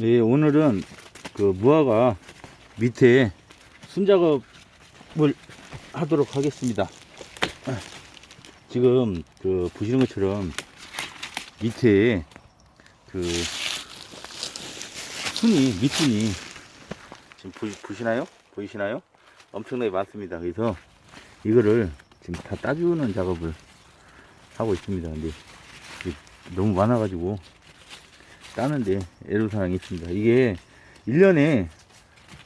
예, 오늘은 그 무화과 밑에 순작업을 하도록 하겠습니다. 지금 그 보시는 것처럼 밑에 그 순이 밑순이 지금 보, 보시나요? 보이시나요? 엄청나게 많습니다. 그래서 이거를 지금 다 따주는 작업을 하고 있습니다. 근데 너무 많아가지고 따는데 애로사항이 있습니다. 이게 1년에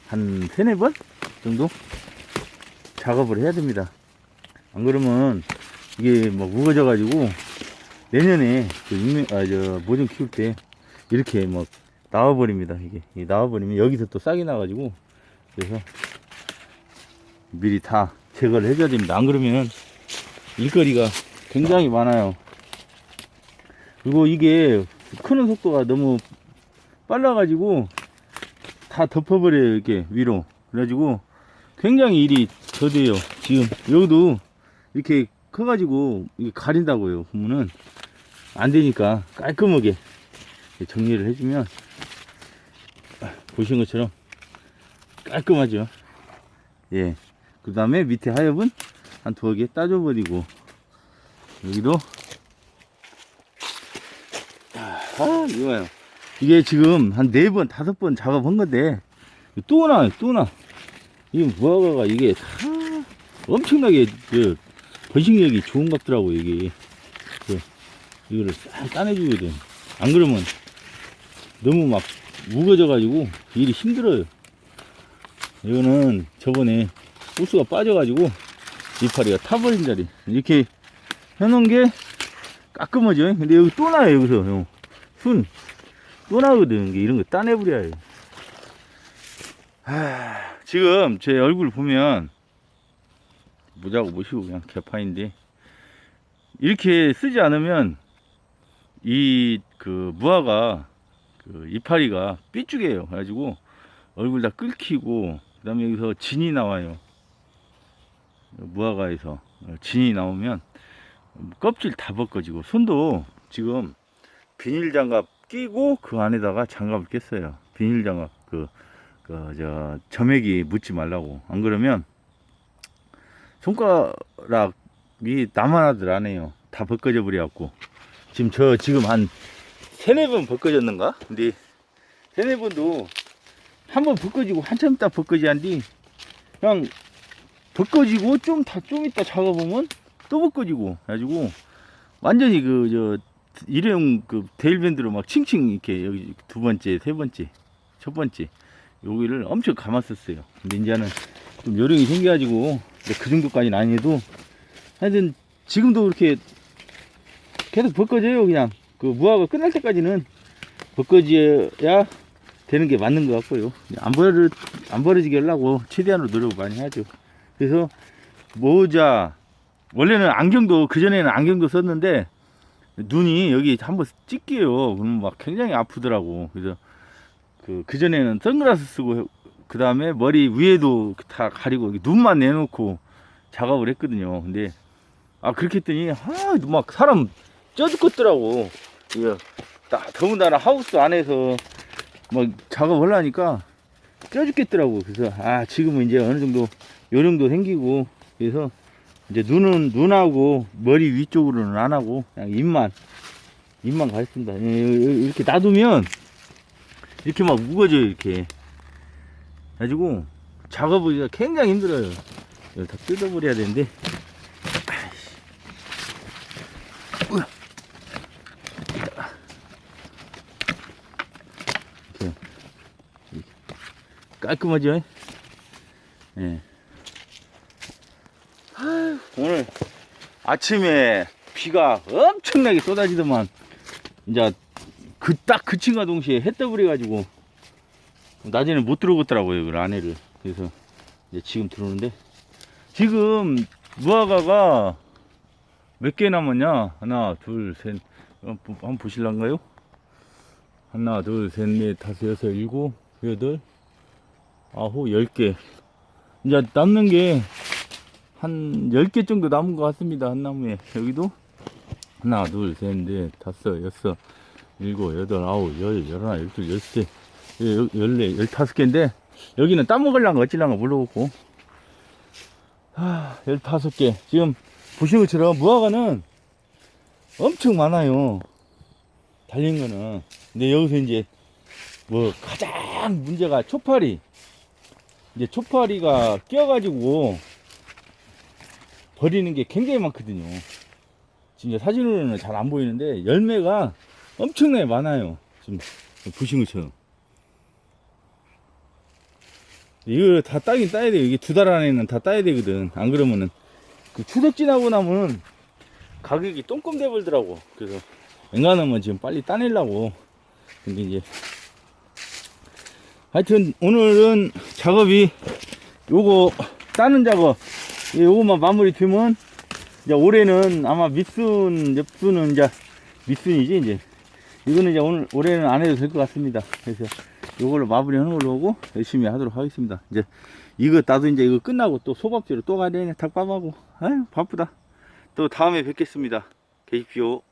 한 세네 번 정도 작업을 해야 됩니다. 안 그러면 이게 뭐 무거워져 가지고 내년에 그 육면, 아, 저, 모종 키울 때 이렇게 뭐 나와버립니다. 이게 이게 나와버리면 여기서 또 싹이 나가지고 그래서 미리 다 제거를 해줘야 됩니다. 안 그러면 일거리가 굉장히 많아요. 그리고 이게 크는 속도가 너무 빨라가지고 다 덮어버려요 이렇게 위로. 그래가지고 굉장히 일이 더뎌요 지금. 여기도 이렇게 커가지고 가린다고요 보면은. 안 되니까 깔끔하게 정리를 해주면 보신 것처럼 깔끔하죠. 예 그 다음에 밑에 하엽은 한 두어 개 따줘버리고 여기도 아, 이거요. 이게 지금 한 네 번, 다섯 번 작업한 건데, 또 나, 또 나. 이 무화과가 이게 다 엄청나게, 그, 번식력이 좋은 것 같더라고, 이게. 그, 이거를 싹 따내주거든. 안 그러면 너무 막 무거져 가지고 일이 힘들어요. 이거는 저번에 호수가 빠져가지고 이파리가 타버린 자리. 이렇게 해놓은 게 깔끔하죠? 근데 여기 또 나요, 여기서. 형. 순. 또 나거든. 이런 거 따내버려요. 하, 지금 제 얼굴 보면 모자고 모시고 그냥 개파인데 이렇게 쓰지 않으면 이 그 무화가 그 이파리가 삐죽해요. 그래가지고 얼굴 다 끓히고 그다음에 여기서 진이 나와요. 무화과에서 진이 나오면 껍질 다 벗겨지고 손도 지금 비닐 장갑 끼고 그 안에다가 장갑을 꼈어요. 비닐 장갑 그 그 저 점액이 묻지 말라고 안 그러면 손가락이 남아나들 안 해요. 다 벗겨져 버려갖고 지금 저 지금 한 세네 번 벗겨졌는가? 근데 세네 번도 한 번 벗겨지고 한참 있다 벗겨지 한뒤 그냥 벗겨지고 좀 다좀 있다 작아보면 또 벗겨지고 그래가지고 완전히 그 저 일회용 그 데일밴드로 막 칭칭 이렇게 여기 두 번째 세 번째 첫 번째 여기를 엄청 감았었어요. 근데 이제는 좀 요령이 생겨가지고 그 정도까지는 아니어도 하여튼 지금도 그렇게 계속 벗겨져요 그냥. 그 무화과 끝날 때까지는 벗겨져야 되는 게 맞는 것 같고요. 안 버려 안 버려지게 하려고 최대한으로 노력을 많이 하죠. 그래서 모자 원래는 안경도 그 전에는 안경도 썼는데 눈이 여기 한번 찍게요. 그러면 막 굉장히 아프더라고. 그래서 그 그전에는 선글라스 쓰고 그 다음에 머리 위에도 다 가리고 눈만 내놓고 작업을 했거든요. 근데 아 그렇게 했더니 아 막 사람 쪄 죽겠더라고. 이거 다 더군다나 하우스 안에서 막 작업을 하니까 쪄 죽겠더라고. 그래서 아 지금은 이제 어느 정도 요령도 생기고 그래서 이제 눈은 눈하고 머리 위쪽으로는 안 하고 그냥 입만 입만 가있습니다. 이렇게 놔두면 이렇게 막 무거져요 이렇게. 가지고 작업하기가 굉장히 힘들어요. 이걸 다 뜯어버려야 되는데. 이렇게. 깔끔하죠? 예. 아유, 오늘 아침에 비가 엄청나게 쏟아지더만 이제 그 딱 그친과 동시에 해 떠버려 가지고 낮에는 못 들어오겠더라고요 그 안에를. 그래서 이제 지금 들어오는데 지금 무화과가 몇 개 남았냐? 하나 둘셋. 한번 보실란가요? 하나 둘셋넷 다섯 여섯 일곱 여덟 아홉 열 개. 이제 남는 게 한 10개 정도 남은 것 같습니다. 한 나무에. 여기도 하나, 둘, 셋, 넷, 다섯, 여섯, 일곱, 여덟, 아홉, 열, 열하나, 열둘, 열세, 예, 여- 열네, 열다섯 개인데, 여기는 따먹을란가 어찌란가 모르겠고. 하, 열다섯 개. 지금 보시는 것처럼 무화과는 엄청 많아요. 달린 거는. 근데 여기서 이제 뭐 가장 문제가 초파리. 이제 초파리가 껴가지고 버리는 게 굉장히 많거든요. 진짜 사진으로는 잘 안 보이는데 열매가 엄청나게 많아요. 지금 보신 것처럼. 이거 다 따긴 따야 돼요. 이게 두 달 안에는 다 따야 되거든. 안 그러면은 그 추석 지나고 나면 가격이 똥끔 돼버리더라고. 그래서 웬간하면 지금 빨리 따내려고. 근데 이제 하여튼 오늘은 작업이 요거 따는 작업 예, 요거만 마무리 되면 이제 올해는 아마 밑순 엽순은 이제 밑순이지 이제 이거는 이제 오늘 올해는 안 해도 될 것 같습니다. 그래서 요걸로 마무리하는 걸로 하고 열심히 하도록 하겠습니다. 이제 이거 나도 이제 이거 끝나고 또 소밥지로 또 가야 되네 닭밥하고 아유 바쁘다. 또 다음에 뵙겠습니다. 계십시오.